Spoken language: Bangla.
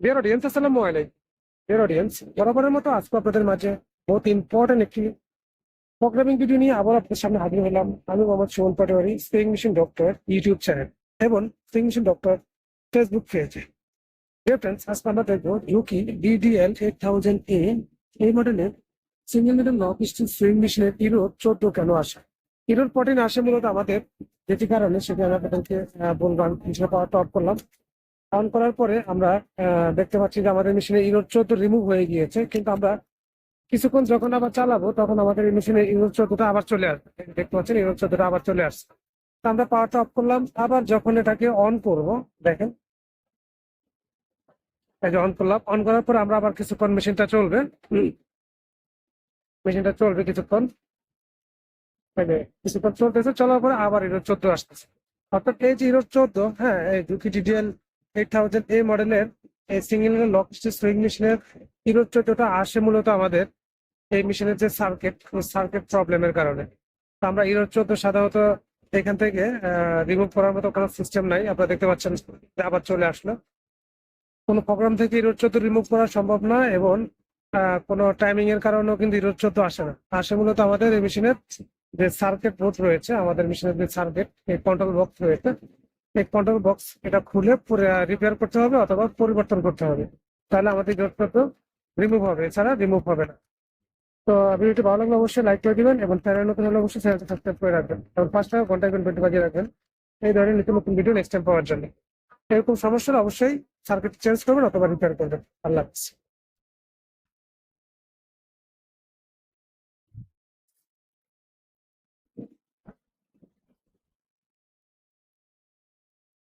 ডিয়ার অডিয়েন্স আসসালামু আলাইকুম ডিয়ার অডিয়েন্স বরাবরের মতো আজকে আপনাদের মাঝে বহুত ইম্পর্টেন্ট একটি প্রোগ্রামিং ভিডিও নিয়ে আবার আপনাদের সামনে হাজির হলাম। আমি Mohammad Suman Patwari spring mission doctor YouTube channel এবং স্প্রিং মিশন ডক্টর ফেসবুক পেজে ডিয়ার ফ্রেন্ডস আজকে আমরা দেখব Juki DDL eight thousand A এই মডেলের single middle lock steel sewing মেশিনের ইরোড চোদ্দ কেন আসে? ইরোড পটিন আসে মূলত আমাদের যেটি কারণে সেটি আমি আপনাদেরকে বললাম পাওয়ারটা অফ করলাম। অন করার পরে আমরা দেখতে পাচ্ছি যে আমাদের মেশিনে ইরোড চোদ্দ রিমুভ হয়ে গিয়েছে, কিন্তু আমরা কিছুক্ষণ যখন আবার চালাবো, তখন আমাদের এই মেশিনে ইরোড চোদ্দটা আবার চলে আসবে। দেখতে পাচ্ছেন ইরোড চোদ্দটা আবার চলে আসছে। আমরা পাওয়ারটা অফ করলাম, আবার যখন এটাকে অন করব, দেখেন। এই অন করলাম অন করার পর আমরা আবার কিছুক্ষণ মেশিনটা চলবে। মেশিনটা চলবে কিছুক্ষণ। কিছুক্ষণ চলতেছে, চলার পরে আবার ইরোড চোদ্দ আসতেছে। অর্থাৎ এই যে ইরোড চোদ্দ হ্যাঁ এই দুটি ডিডিএল এইট থাউজেন্ড এই মডেলের এই সিঙ্গেল লক সুইং মেশিনের চোদ্দটা আসে মূলত আমাদের এই মেশিনের যে সার্কিট সার্কিট প্রবলেমের কারণে। তো আমরা ইরোড চোদ্দ সাধারণত এখান থেকে রিমুভ করার মতো কোনো সিস্টেম নাই। আপনারা দেখতে পাচ্ছেন, আবার চলে আসলো। কোনো প্রোগ্রাম থেকে ইরোড চোদ্দ রিমুভ করা সম্ভব না এবং কোনো টাইমিং এর কারণেও কিন্তু ইরোড চোদ্দ আসে না। আসে মূলত আমাদের এই মেশিনের যে সার্কিট বোর্ড রয়েছে, আমাদের মেশিনের যে সার্কিট এই কন্ট্রোল বক্স রয়েছে। এই কন্ট্রোল বক্স এটা খুলে রিপেয়ার করতে হবে অথবা পরিবর্তন করতে হবে। তাহলে আমাদের চোদ্দ রিমুভ হবে, এছাড়া রিমুভ হবে না। তো ভিডিওটি ভালো লাগলে অবশ্যই লাইক করে দিবেন এবং চ্যানেল নতুন হলে অবশ্যই চ্যানেলটি সাবস্ক্রাইব করে রাখবেন এবং ফার্স্ট টাইম কন্ট্যাক্ট বেলটি বাজিয়ে রাখবেন এই ধরনের নতুন নতুন ভিডিও নেক্সট টাইম পাওয়ার জন্য। এরকম সমস্যা অবশ্যই সার্কিট চেঞ্জ করবেন অথবা রিপেয়ার করবেন। আল্লাহ হাফিজ।